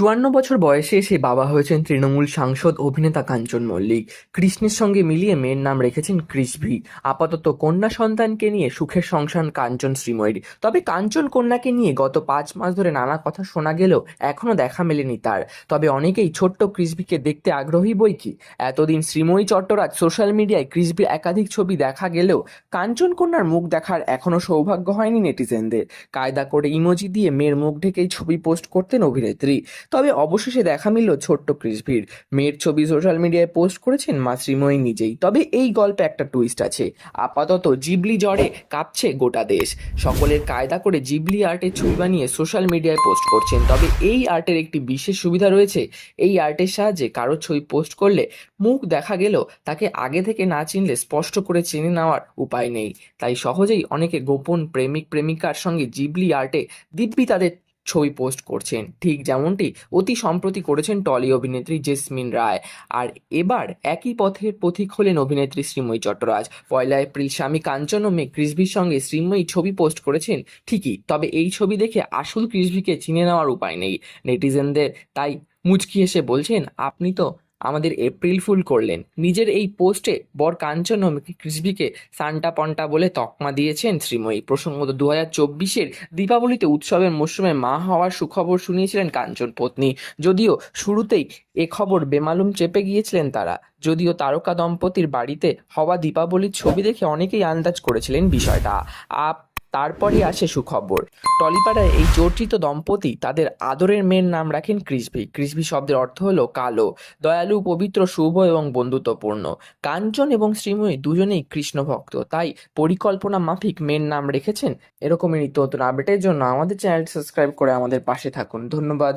চুয়ান্ন বছর বয়সে এসে বাবা হয়েছেন তৃণমূল সাংসদ অভিনেতা কাঞ্চন মল্লিক। কৃষ্ণের সঙ্গে মিলিয়ে মেয়ের নাম রেখেছেন কৃষভি আপাতত কন্যা সন্তানকে নিয়ে সুখের সংসার কাঞ্চন শ্রীময়ীর। তবে কাঞ্চন কন্যাকে নিয়ে গত পাঁচ মাস ধরে নানা কথা শোনা গেলেও এখনও দেখা মেলেনি তার। তবে অনেকেই ছোট্ট কৃষভিকে দেখতে আগ্রহী বই কি? এতদিন শ্রীময়ী চট্টরাজ সোশ্যাল মিডিয়ায় কৃষভির একাধিক ছবি দেখা গেলেও কাঞ্চন কন্যার মুখ দেখার এখনও সৌভাগ্য হয়নি নেটিজেনদের। কায়দা করে ইমোজি দিয়ে মেয়ের মুখ ঢেকেই ছবি পোস্ট করতেন অভিনেত্রী। তবে অবশেষে দেখা মিলল ছোট্ট ক্রিসভির মেয়ের ছবি সোশ্যাল মিডিয়ায় পোস্ট করেছেন মা নিজেই। তবে এই গল্পে একটা টুইস্ট আছে। আপাতত জিবলি জ্বরে কাঁপছে গোটা দেশ। সকলের কায়দা করে জিবলি আর্টের ছবি বানিয়ে সোশ্যাল মিডিয়ায় পোস্ট করছেন। তবে এই আর্টের একটি বিশেষ সুবিধা রয়েছে। এই আর্টের সাহায্যে কারও ছবি পোস্ট করলে মুখ দেখা গেল, তাকে আগে থেকে না চিনলে স্পষ্ট করে চিনে নেওয়ার উপায় নেই। তাই সহজেই অনেকে গোপন প্রেমিক প্রেমিকার সঙ্গে জিবলি আর্টে দিব্যি তাদের ছবি পোস্ট করছেন। ঠিক যেমনটি অতি সম্প্রতি করেছেন টলি অভিনেত্রী জেসমিন রায়। আর এবার একই পথের পথিক হলেন অভিনেত্রী শ্রীময়ী চট্টরাজ। পয়লা এপ্রিল স্বামী কাঞ্চন ও মেয়ে ক্রিসভির সঙ্গে শ্রীময়ী ছবি পোস্ট করেছেন ঠিকই, তবে এই ছবি দেখে আসল ক্রিসভিকে চিনে নেওয়ার উপায় নেই। নেটিজেনদের তাই মুচকি এসে বলছেন, আপনি তো আমাদের এপ্রিল ফুল করলেন। নিজের এই পোস্টে বর কাঞ্চন ও ক্রিসভিকে সান্টা পন্টা বলে তকমা দিয়েছেন শ্রীময়ী। প্রসঙ্গত দু হাজার চব্বিশের দীপাবলিতে উৎসবের মরশুমে মা হওয়ার সুখবর শুনিয়েছিলেন কাঞ্চন পত্নী। যদিও শুরুতেই এ খবর বেমালুম চেপে গিয়েছিলেন তারা। যদিও তারকা দম্পতির বাড়িতে হওয়া দীপাবলির ছবি দেখে অনেকেই আন্দাজ করেছিলেন বিষয়টা। আপ তারপরে আসে সুখবর। টলিপাড়ায় এই চর্চিত দম্পতি তাদের আদরের মেয়ের নাম রাখেন ক্রিসভি। ক্রিসভি শব্দের অর্থ হলো কালো। দয়ালু, পবিত্র, শুভ এবং বন্ধুত্বপূর্ণ। কাঞ্চন এবং শ্রীময়ী দুজনেই কৃষ্ণ ভক্ত তাই পরিকল্পনা মাফিক মেয়ের নাম রেখেছেন এরকমই নিত্য নতুন আপডেটের জন্য আমাদের চ্যানেল সাবস্ক্রাইব করে আমাদের পাশে থাকুন। ধন্যবাদ।